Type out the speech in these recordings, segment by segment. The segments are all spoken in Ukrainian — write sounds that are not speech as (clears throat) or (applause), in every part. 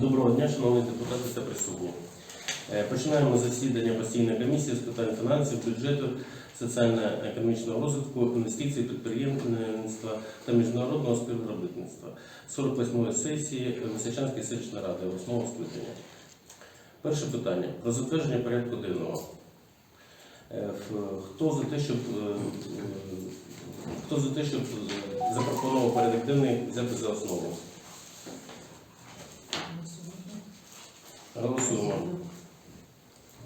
Доброго дня, шановні депутати та присутні. Е, Починаємо засідання постійної комісії з питань фінансів, бюджету, соціально-економічного розвитку, інвестицій, підприємництва та міжнародного співробітництва 48-ї сесії Височанської селищної ради, восьмого скликання. Перше питання про затвердження порядку денного. Е, Хто за те, щоб е, хто за те, щоб запропонував порядок денний взяти за основу? Голосуємо.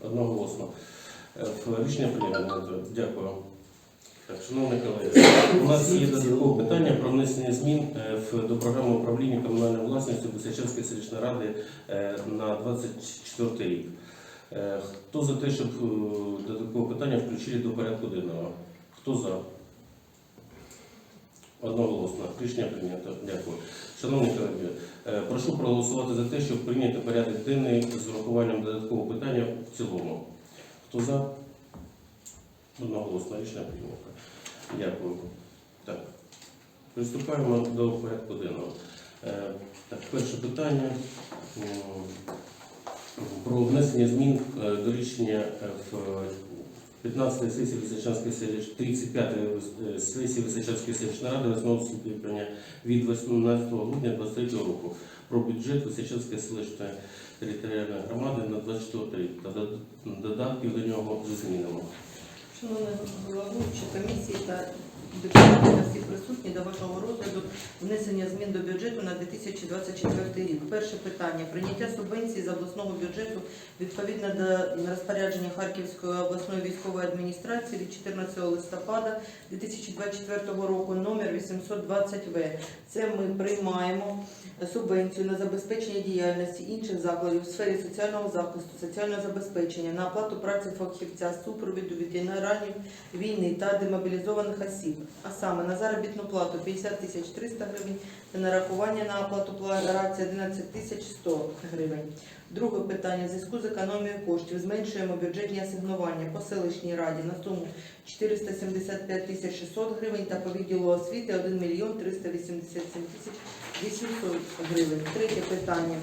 Одноголосно. Е, Рішення прийнято. Дякую. Так, шановні колеги, у нас є додаткове питання про внесення змін е, до програми управління комунальною власністю Височанської селищної ради е, на 24 рік. Хто за те, щоб додаткове питання включили до порядку денного? Хто за? Одноголосно. Рішення прийнято. Дякую. Шановні колеги, прошу проголосувати за те, щоб прийняти порядок денний з урахуванням додаткового питання в цілому. Хто за? Одноголосно. Рішення прийнято. Дякую. Так. Приступаємо до порядку денного. Е, Так, перше питання про внесення змін е, до рішення е, в 15 сесії Височанської селищ 35-ї сесії Височанської селищної ради 8 скликання від 18 грудня 2023 року про бюджет Височанської селищної територіальної громади на 24 рік та додатків до нього зі змінами. Шановний головуючий комісії та депутати та всі присутні до вашого розгляду внесення змін до бюджету на 2024 рік. Перше питання прийняття субвенції з обласного бюджету відповідно до розпорядження Харківської обласної військової адміністрації від 14 листопада 2024 року номер 820В. Це ми приймаємо субвенцію на забезпечення діяльності інших закладів у сфері соціального захисту, соціального забезпечення, на оплату праці фахівця, супровіду ветеранів війни та демобілізованих осіб, а саме на заробітну плату 50 тисяч 300 гривень нарахування на оплату праці 11 тисяч 100 гривень. Друге питання. В зв'язку з економією коштів зменшуємо бюджетні асигнування по селищній раді на суму 475 тисяч 600 гривень та по відділу освіти 1 мільйон 387 тисяч 800 гривень. Третє питання.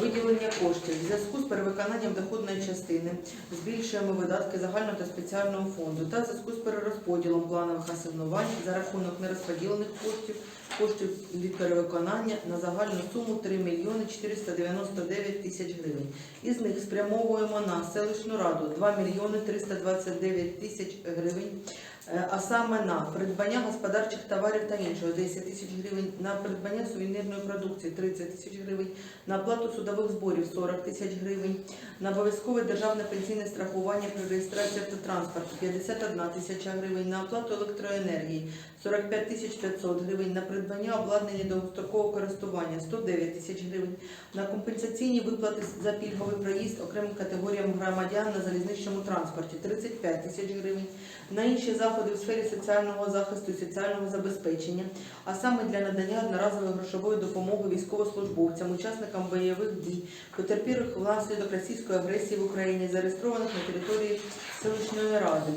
Виділення коштів. В зв'язку з перевиконанням доходної частини збільшуємо видатки загального та спеціального фонду та в зв'язку з перерозподілом планових асигнувань за рахунок нерозподілених коштів, коштів від перевиконання на загальну суму 3 мільйони 499 тисяч гривень. Із них спрямовуємо на селищну раду 2 мільйони 329 тисяч гривень, а саме на придбання господарчих товарів та іншого. 10 тисяч гривень, на придбання сувенірної продукції 30 тисяч гривень, на оплату судових зборів 40 тисяч гривень, на обов'язкове державне пенсійне страхування при реєстрації автотранспорту 51 тисяча гривень, на оплату електроенергії 45 тисяч 500 гривень, на придбання обладнання довгострокового користування 109 тисяч гривень, на компенсаційні виплати за пільговий проїзд окремим категоріям громадян на залізничному транспорті 35 тисяч гривень, на інші заходи у сфері соціального захисту і соціального забезпечення, а саме для надання одноразової грошової допомоги військовослужбовцям, учасникам бойових дій, потерпілих внаслідок російської агресії в Україні, зареєстрованих на території селищної ради.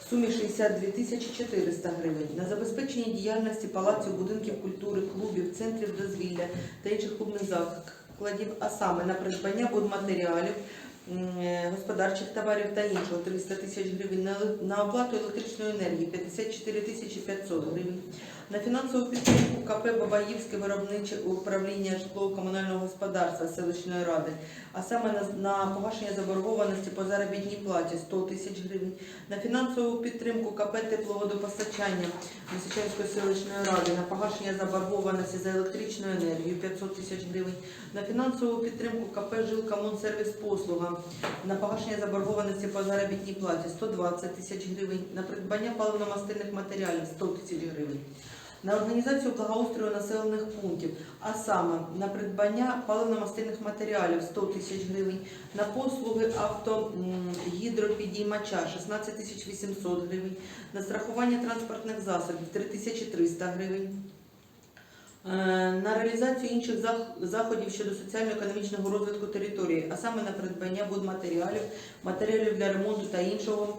В сумі 62 тисячі 400 гривень на забезпечення діяльності палаців, будинків культури, клубів, центрів дозвілля та інших клубних закладів, а саме на придбання будматеріалів, господарчих товарів та іншого. 300 тисяч гривень, на, на оплату електричної енергії. 54 тисячі 500 гривень, на фінансову підтримку КП Бабаївське виробниче управління житлово-комунального господарства селищної ради, а саме на, погашення заборгованості по заробітній платі 100 тисяч гривень, на фінансову підтримку КП тепловодопостачання Лисичанської селищної ради, на погашення заборгованості за електричну енергію 500 тисяч гривень, на фінансову підтримку КП Жилкомунсервіс послуга, на погашення заборгованості по заробітній платі 120 тисяч гривень, на придбання паливно-мастильних матеріалів 100 тисяч гривень. На організацію благоустрою населених пунктів, а саме на придбання паливно-мастильних матеріалів 100 тисяч гривень, на послуги автогідропідіймача 16 тисяч 800 гривень, на страхування транспортних засобів 3 тисячі 300 гривень. Е, На реалізацію інших заходів щодо соціально-економічного розвитку території, а саме на придбання будматеріалів, матеріалів для ремонту та іншого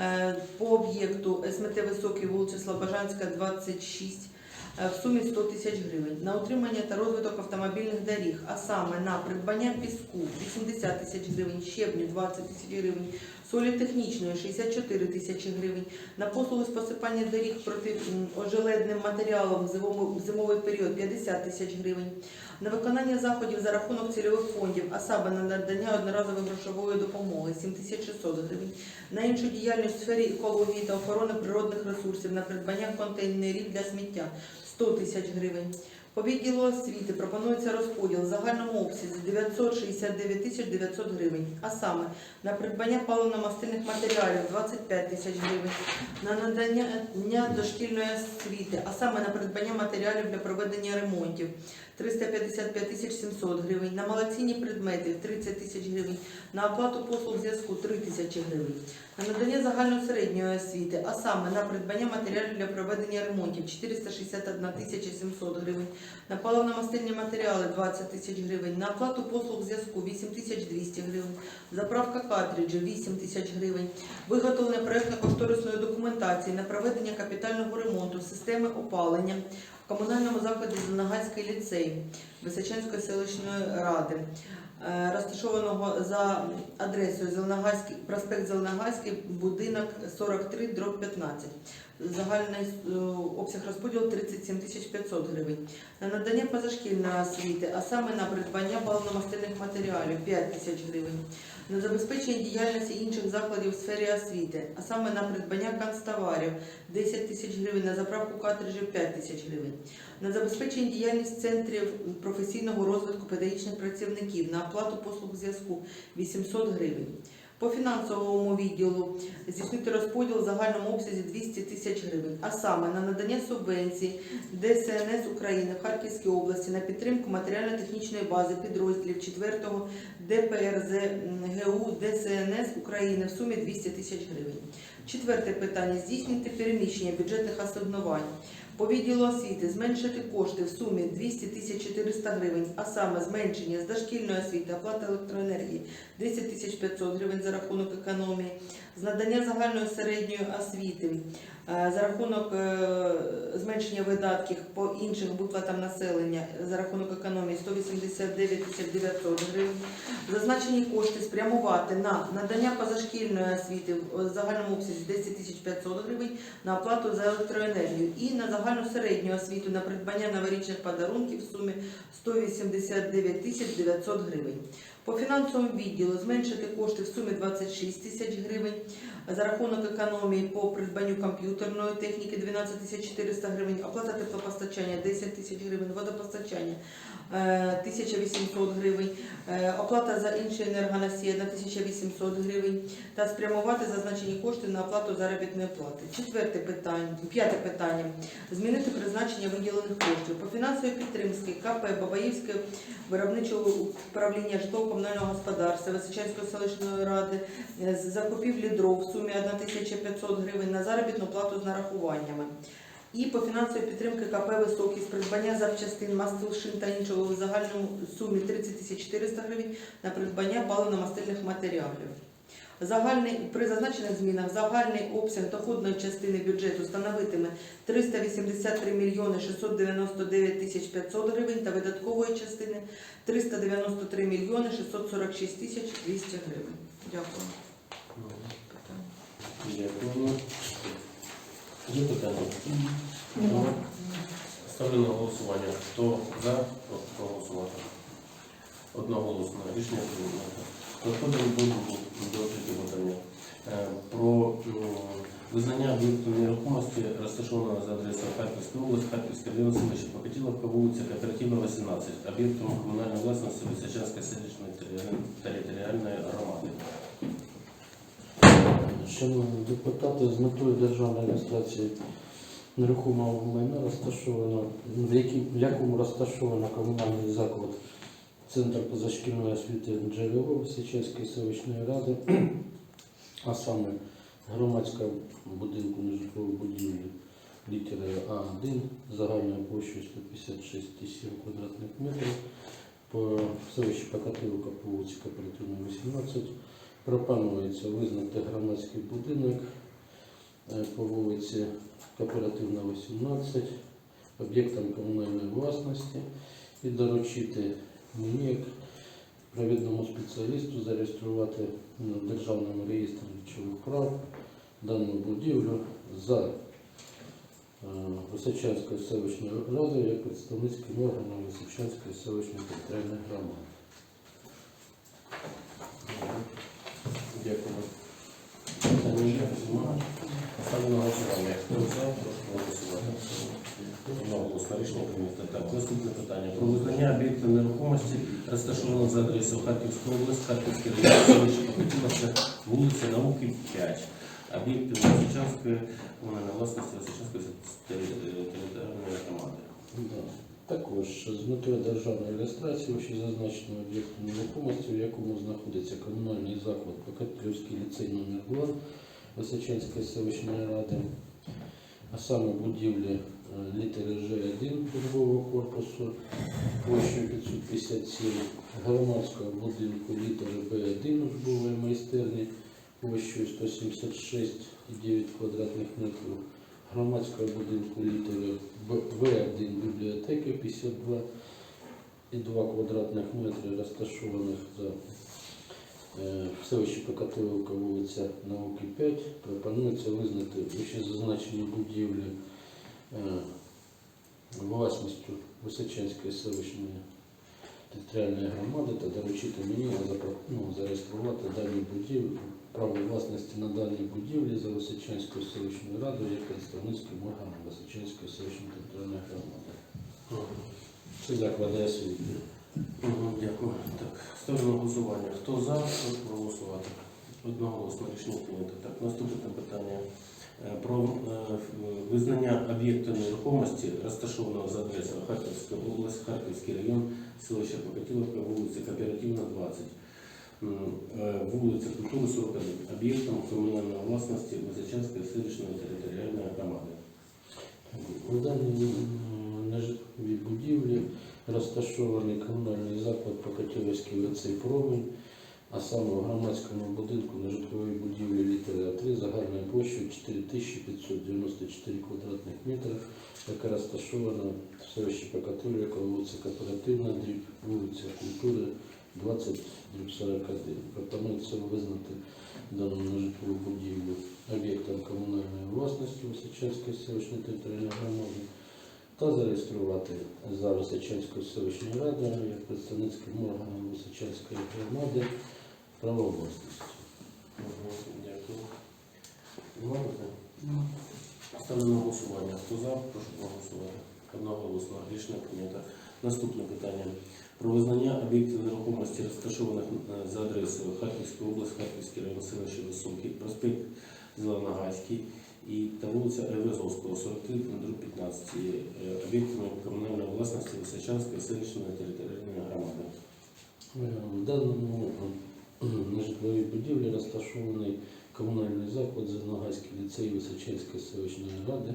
е, по об'єкту СМТ Високий, вулиця Слобожанська, 26, е, в сумі 100 тисяч гривень. На утримання та розвиток автомобільних доріг, а саме на придбання піску 80 тисяч гривень, щебню 20 тисяч гривень, солі технічної 64 тисячі гривень, на послуги з посипання доріг проти ожеледним матеріалом в зимовий період 50 тисяч гривень, на виконання заходів за рахунок цільових фондів, а саме на надання одноразової грошової допомоги 7600 гривень, на іншу діяльність в сфері екології та охорони природних ресурсів, на придбання контейнерів для сміття 100 тисяч гривень. По відділу освіти пропонується розподіл в загальному обсязі 969 тисяч 900 гривень, а саме на придбання паливно-мастильних матеріалів 25 тисяч гривень, на надання дошкільної освіти, а саме на придбання матеріалів для проведення ремонтів 355 тисяч 700 гривень, на малоцінні предмети 30 тисяч гривень, на оплату послуг зв'язку 3 тисячі гривень, на надання загальної середньої освіти, а саме на придбання матеріалів для проведення ремонтів 461 тисяча 700 гривень, на паливно-мастильні матеріали 20 тисяч гривень, на оплату послуг зв'язку 8 тисяч 200 гривень, заправка картриджів 8 тисяч гривень, виготовлення проєктно-кошторисної документації на проведення капітального ремонту системи опалення комунальному закладі Зеленогальський ліцей Височанської селищної ради, е, розташованого за адресою Зеленогальський, проспект Зеленогальський, будинок 43, дроб 15. Загальний е, обсяг розподілу 37 тисяч 500 гривень. На надання позашкільної освіти, а саме на придбання паливно-мастильних матеріалів 5 тисяч гривень. На забезпечення діяльності інших закладів в сфері освіти, а саме на придбання канцтоварів 10 тисяч гривень, на заправку картриджів 5 тисяч гривень. На забезпечення діяльність центрів професійного розвитку педагогічних працівників, на оплату послуг зв'язку 800 гривень. По фінансовому відділу здійснити розподіл в загальному обсязі 200 тисяч гривень, а саме на надання субвенцій ДСНС України в Харківській області на підтримку матеріально-технічної бази підрозділів 4-го ДПРЗГУ ДСНС України в сумі 200 тисяч гривень. Четверте питання здійснити переміщення бюджетних асигнувань. По відділу освіти зменшити кошти в сумі 200 тисяч 400 гривень, а саме зменшення з дошкільної освіти, оплата електроенергії 10 тисяч 500 гривень за рахунок економії, з надання загальної середньої освіти е, за рахунок е, зменшення видатків по іншим виплатам населення за рахунок економії 189 900 гривень. Зазначені кошти спрямувати на надання позашкільної освіти в загальному обсязі 10 500 гривень, на оплату за електроенергію і на загальну середню освіту на придбання новорічних подарунків в сумі 189 900 гривень. По фінансовому відділу зменшити кошти в сумі 26 тисяч гривень за рахунок економії по придбанню комп'ютерної техніки 12 тисяч 400 гривень, оплата теплопостачання 10 тисяч гривень, водопостачання е, 1800 гривень, е, оплата за інші енергоносії 1800 гривень та спрямувати зазначені кошти на оплату заробітної плати. Четверте питання, п'яте питання. Змінити призначення виділених коштів по фінансовій підтримці КП Бабаївське виробничого управління житлово-комунального господарства Височанської селищної ради е, з закупівлі дров сумі 1500 гривень на заробітну плату з нарахуваннями. І по фінансовій підтримки КП «Високий» з придбання запчастин, масел, шин та іншого в загальному сумі 30 тисяч 400 гривень на придбання паливно-мастильних матеріалів. Загальний, при зазначених змінах загальний обсяг доходної частини бюджету становитиме 383 мільйони 699 тисяч 500 гривень та видаткової частини 393 мільйони 646 тисяч 200 гривень. Дякую. Дякую. Є питання? Ставлю на голосування. Хто за, прошу проголосувати. Одноголосно. Рішення прийнято. Переходимо до, третього питання. Е, Про визнання об'єкту нерухомості, розташованого за адресою Харківської області, Харківське район селище Покатіловка, вулиця Кооперативна, 18, об'єктом комунальної власності Височанської селищної територіальної громади. Шановні депутати, з метою державної реєстрації нерухомого майна розташовано, в, якій, в якому розташовано комунальний заклад Центр позашкільної освіти джерело Височанської селищної ради, а саме громадська будинку нежитлової будівлі літери А1 загальною площею 156,7 квадратних метрів по селищі Покатилівка по вулиці Кооперативна, 18. Пропонується визнати громадський будинок е, по вулиці Кооперативна, 18 об'єктам комунальної власності і доручити мені, як провідному спеціалісту, зареєструвати на Державному реєстрі речових прав дану будівлю за е, Височанською селищною радою як представницьким органом Височанської селищної територіальної громади. Дякую. Ставлю на голосування. Хто за, прошу голосувати. Одноголосно наступне питання. Про визнання об'єктів нерухомості, розташованих за адресою Харківська область, Харківський район, селище Покатіловська, вулиця Науки 5. Об'єкти Височанської комунальної власності Височанської територіальної громади. Також з метою державної реєстрації вище зазначеного об'єкту нерухомості, в якому знаходиться комунальний заклад Покатлівський ліцей номер 2 Височанської селищної ради, а саме будівлі е, літери Ж1 торгового корпусу площею 557, громадського будинку літери Б1 учбової майстерні площею 176,9 квадратних метрів, громадського будинку літери В1 бібліотеки 52 і 2 квадратних метри, розташованих за е, в селищі Покатилівка, вулиця Науки 5, пропонується визнати вище зазначені будівлі е, власністю Височанської селищної територіальної громади та доручити мені ну, зареєструвати дані будівлі, право власності на дані будівлі за Височанською селищною радою як представницьким органом Височанської селищної територіальної громади. Це заклади освіти. Дякую. Так, ставлю на голосування. Хто за, прошу проголосувати. Одноголосно рішення прийнято. Так, наступне питання. Е, Про е, визнання об'єкту нерухомості, розташованого за адресою Харківська область, Харківський район, селище Покатіловка, вулиця Кооперативна, 20. Е, Вулиця Культури 41. Об'єктом комунальної власності Височанської селищної територіальної громади. У даній нежитловій будівлі розташований комунальний заклад Покатілівський лицей Промінь, а саме в громадському будинку нежитлової будівлі літера 3 загальною площею 4594 квадратних метри, яка розташована в селищі Покатилівка, вулиця Кооперативна, вулиця Культури 20 дріб 41. Пропонується визнати дану нежитлову будівлю об'єктом комунальної власності Височанської селищної територіальної громади та зареєструвати за Височанською селищною радою як представницьким органом Височанської громади право власності. Дякую. Ставлю на голосування. Хто за, прошу проголосувати. Одноголосно рішення прийнято. Наступне питання. Про визнання об'єктів нерухомості, розташованих е, за адресою Харківська область, Харківський район, селище Високий, проспект Зеленогайський і та вулиця Айвазовського, 43, дроб 15, е, об'єктами комунальної власності Височанської селищної територіальної громади. Е, В даному е, нежитловій будівлі розташований комунальний заклад Зеленогайський ліцей Височанської селищної ради.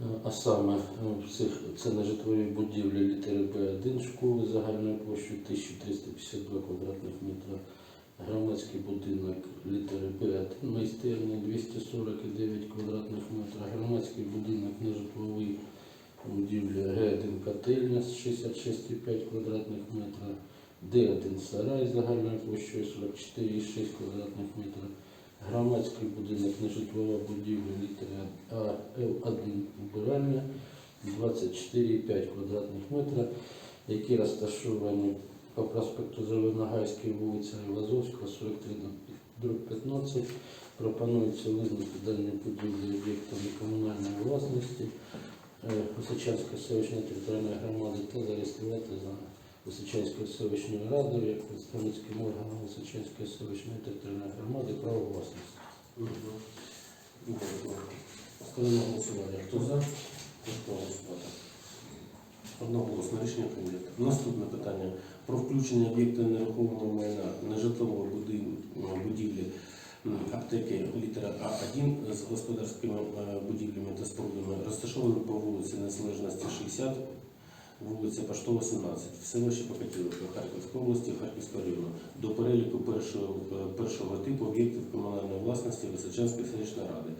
Е, А саме цих це нежитлові будівлі літери Б1 школи загальною площею 1352 квадратних метра, громадський будинок літери Б1 майстерня 249 квадратних метра, громадський будинок нежитловий будівля Г1 котельня 66,5 квадратних метра, Д1 сарай загальною площею 44,6 квадратних метра, громадський будинок нежитлова будівля літери АЛ1 убиральня 24,5 квадратних метра, які розташовані по проспекту Зеленогайській вулиця Лазовського, 43 дроб 15. Пропонується визнати дані будівлі об'єктами комунальної власності е, Височанської селищної територіальної громади та зареєструвати за Височанською селищною радою як представницьким органом Височанської селищної територіальної громади право власності. На голосування. Хто за? Прошу проголосувати. Одноголосно рішення прийнято. Наступне питання про включення об'єкта нерухомого майна нежитлової будин- будівлі аптеки літера А1 з господарськими е, будівлями та спорудами, розташовані по вулиці Незалежності 60, вулиця Поштова, 17, в селищі Покатілівка Харківської області, Харківського району, до переліку першого, першого типу об'єктів комунальної власності Височанської селищної ради.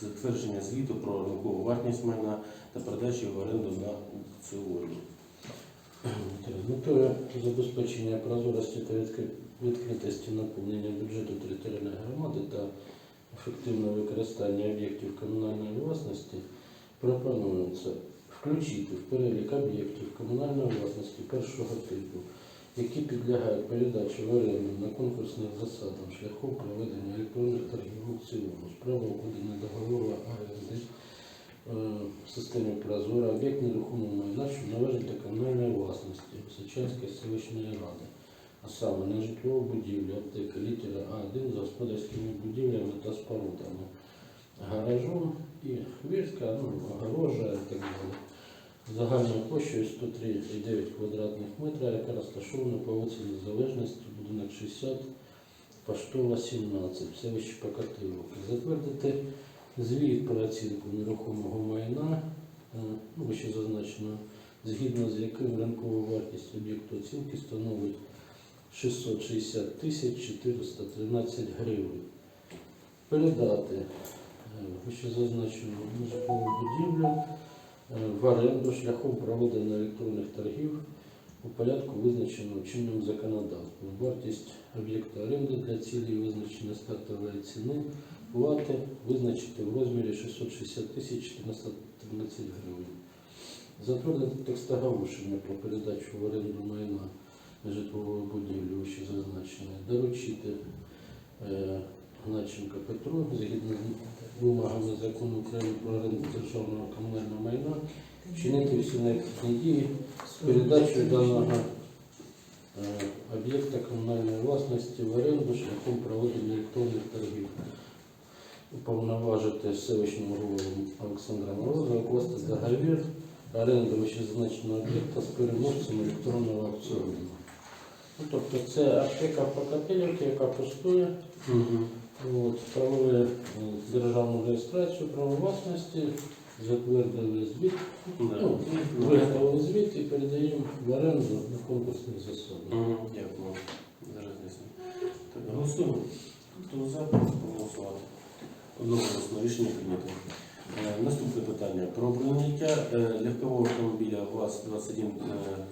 затвердження звіту про ринкову вартість майна та передачу в оренду на аукціоні. Метою забезпечення прозорості та відкритості наповнення бюджету територіальної громади та ефективного використання об'єктів комунальної власності пропонується включити в перелік об'єктів комунальної власності першого типу, які підлягають передачі в оренду на конкурсних засадах шляхом проведення електронних торгів аукціону, справа укладення договору оренди е, в системі Прозора об'єкт нерухомого майна, що належить до комунальної власності Височанської селищної ради, а саме на житлову будівлю аптека літера А1 з господарськими будівлями та спорудами, гаражом і хвірська, ну, огорожа і так далі. Загальною площею 103,9 квадратних метра, яка розташована по вулиці Незалежності, будинок 60, Поштова 17, в селищі Покатиловки. Затвердити звіт про оцінку нерухомого майна, е, ну, вище зазначено, згідно з яким ринкова вартість об'єкту оцінки становить 660 тисяч 413 гривень. Передати е, вище зазначену житлову будівлю в оренду шляхом проведення електронних торгів у порядку, визначеному чинним законодавством. Вартість об'єкта оренди для цілей визначення стартової ціни плати визначити в розмірі 660 тисяч 413 гривень. Затвердити текст оголошення про передачу в оренду майна житлової будівлі, вище зазначене, доручити Гначенка Петру, згідно з вимогами закону України про оренду державного комунального майна, вчинити всі необхідні дії з передачею даного е, об'єкта комунальної власності в оренду шляхом проведення електронних торгів. Уповноважити селищному голову Олександра Мороза укласти договір оренди вищезазначеного об'єкта з переможцем електронного аукціону. Ну, тобто це аптека Покатилівки, яка пустує. От, провели е, державну реєстрацію права власності, затвердили звіт, ну, виготовили звіт і передаємо в оренду на конкурсних засадах. Мгм, Дякую. Зараз. Так, голосуємо. Хто за, прошу проголосувати. Одноголосно рішення прийнято. Е, Наступне питання. Про прийняття е, легкового автомобіля ВАЗ-21 е,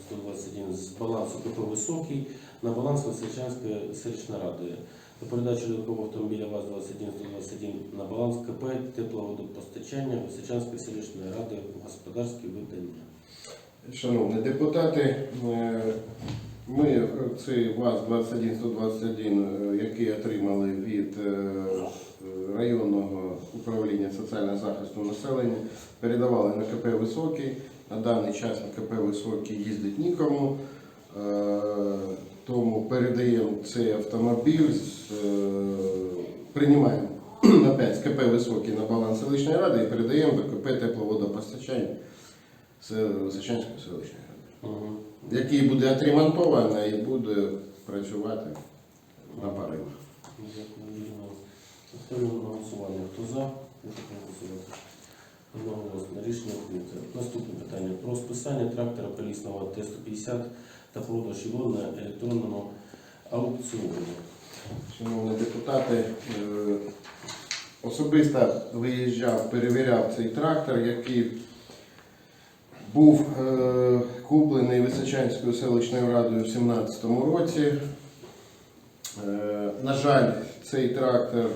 121 з балансу КП «Високий» на баланс Лисичанської селищної ради. До передачі легкового автомобіля ВАЗ-21 121 на баланс КП тепловодопостачання Лисичанської селищної ради господарські видання. Шановні депутати, е, ми цей ВАЗ-21-121, е, який отримали від е, районного управління соціального захисту населення, передавали на КП Високий. На даний час на КП Високий їздить нікому. Е, Тому передаємо цей автомобіль, е, приймаємо (clears throat) опять з КП Високий на баланс селищної ради і передаємо до КП тепловодопостачання це селищної ради, Мгм. який буде отремонтований і буде працювати на Ірина. Ставлю на голосування. Хто за? Прошу проголосувати. Одноголосно. Рішення прийнято. Наступне питання. Про списання трактора колісного Т-150 та продаж його на електронному аукціоні. Шановні депутати, е, особисто виїжджав, перевіряв цей трактор, який був е, куплений Височанською селищною радою в 2017 році. Е, На жаль, цей трактор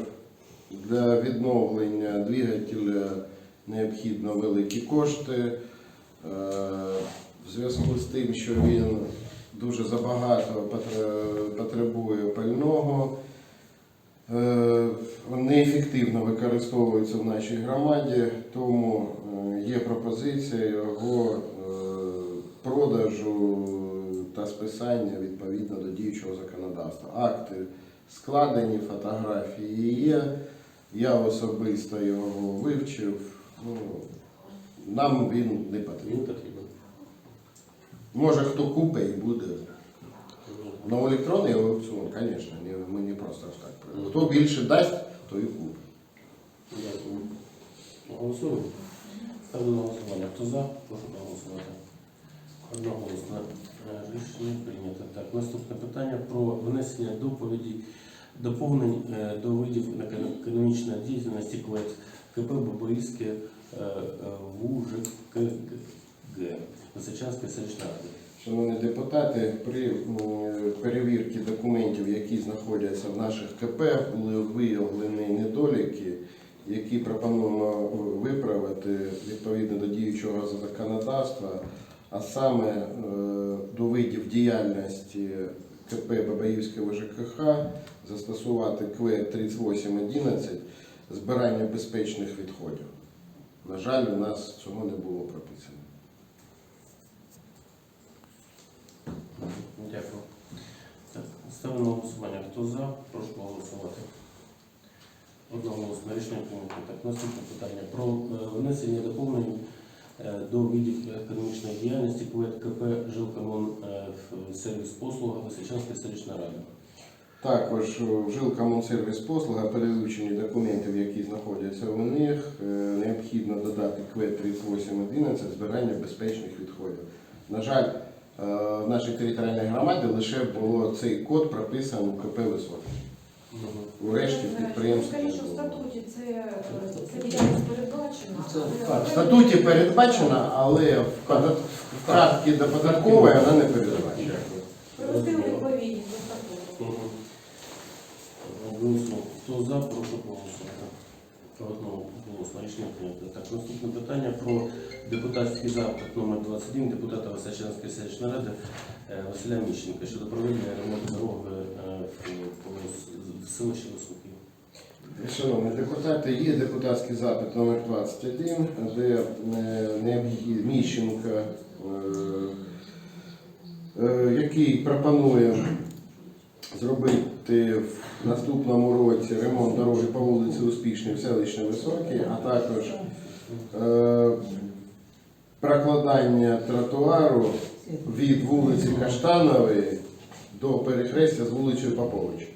для відновлення двигателя необхідно великі кошти. Е, В зв'язку з тим, що він дуже забагато потребує пального, е, неефективно використовується в нашій громаді, тому е, є пропозиція його е, продажу та списання відповідно до діючого законодавства. Акти складені, фотографії є. Я особисто його вивчив. Ну, нам він не потрібен. Може хто купить і буде. Ну, електронний аукціон, звісно, ми не просто так. приймемо. Хто більше дасть, то і купить. Дякую. Голосуємо. Ставлю на голосування. Хто за? Прошу проголосувати. Одноголосно. Е, Рішення прийнято. Так, наступне питання про внесення доповіді доповнень е, до видів економічної діяльності КВЕД КП Бабоївське е, е, ВУЖКГ Височанської селищної ради. Шановні депутати, при перевірці документів, які знаходяться в наших КП, були виявлені недоліки, які пропонуємо виправити відповідно до діючого законодавства, а саме е, до видів діяльності КП Бабаївське ВЖКХ застосувати КВЕ 3811 збирання безпечних відходів. На жаль, у нас цього не було прописано. Дякую. Ставлю на голосування. Хто за? Прошу голосувати. Одноголосно рішення прийнято. Так, наступне питання про е, внесення доповнень е, до видів економічної діяльності КП Жилкомон е, сервіс послуга Височанської селищної ради. Також в жилкомунсервіс послуга перелучені документів, які знаходяться у них, необхідно додати КВЕД 3811 збирання безпечних відходів. На жаль, в нашій територіальній громаді лише було цей код прописаний у КП Високе. У решті підприємств. не Скажіть, що в статуті це, це діяльність передбачена. Це Так, в статуті передбачено, але в подат- в картці до податкової вона не передбачена. Привести у відповідність до статуту. Голосно. Хто за, прошу проголосувати. Одного голосно рішення прийнято. Так, наступне питання про депутатський запит номер 21 депутата Височанської селищної ради е, Василя Міщенка щодо проведення ремонту дороги е, в, селищі Високий. Шановні депутати, є депутатський запит номер 21, де е, е, який пропонує зробити в наступному році ремонт дороги по вулиці Успішній в селищній Високій, а також прокладання тротуару від вулиці Каштанової до перехрестя з вулицею Поповича.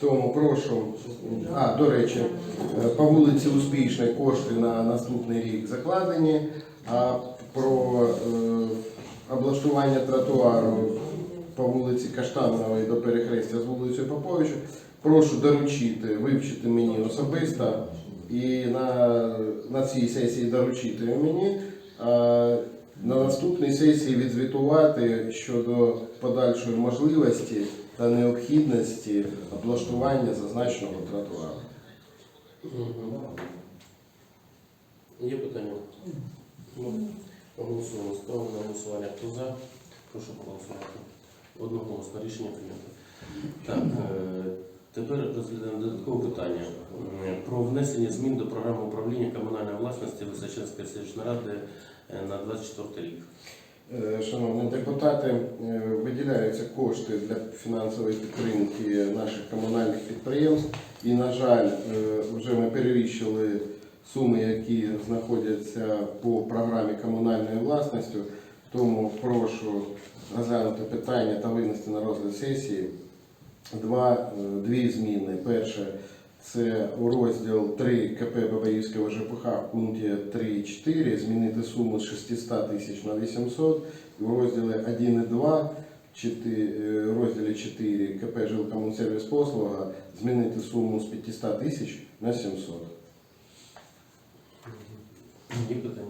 Тому прошу, а до речі, по вулиці Успішної кошти на наступний рік закладені, а про е, облаштування тротуару по вулиці Каштанової до перехрестя з вулицею Поповича прошу доручити, вивчити мені особисто і на, на цій сесії доручити мені. На наступній сесії відзвітувати щодо подальшої можливості та необхідності облаштування зазначеного тротуару. Є питання? Ну, Голосуємо. Ставимо на голосування. Хто за? Прошу проголосувати. Одноголосно рішення прийнято. Так, е, тепер розглядаємо додаткове питання про внесення змін до програми управління комунальної власності Височанської селищної ради е, на 24 рік. Е, Шановні депутати, е, виділяються кошти для фінансової підтримки наших комунальних підприємств. І, на жаль, е, вже ми перевищили суми, які знаходяться по програмі комунальної власності. Тому прошу розглянути питання та винести на розгляд сесії два, е, дві зміни. Перше це у розділ 3 КП Бабаївського ЖПХ в пункті 3.4 змінити суму з 600 тисяч на 800 і в розділі 1.2 чотири- е, в розділі 4 КП Жилкомунсервіс послуга змінити суму з 500 тисяч на 700. Є питання?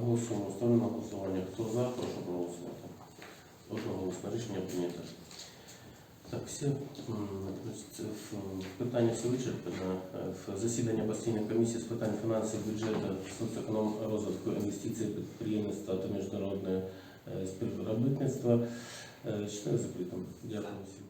Голосуємо. Ставимо на голосування. Хто за, прошу проголосувати. Одноголосно рішення прийнято. Так, все питання все вичерпано. Е, засідання постійної комісії з питань фінансів, бюджету, соцеконом розвитку інвестицій, підприємництва та міжнародного е, співробітництва. Е, закритим. Дякую всім.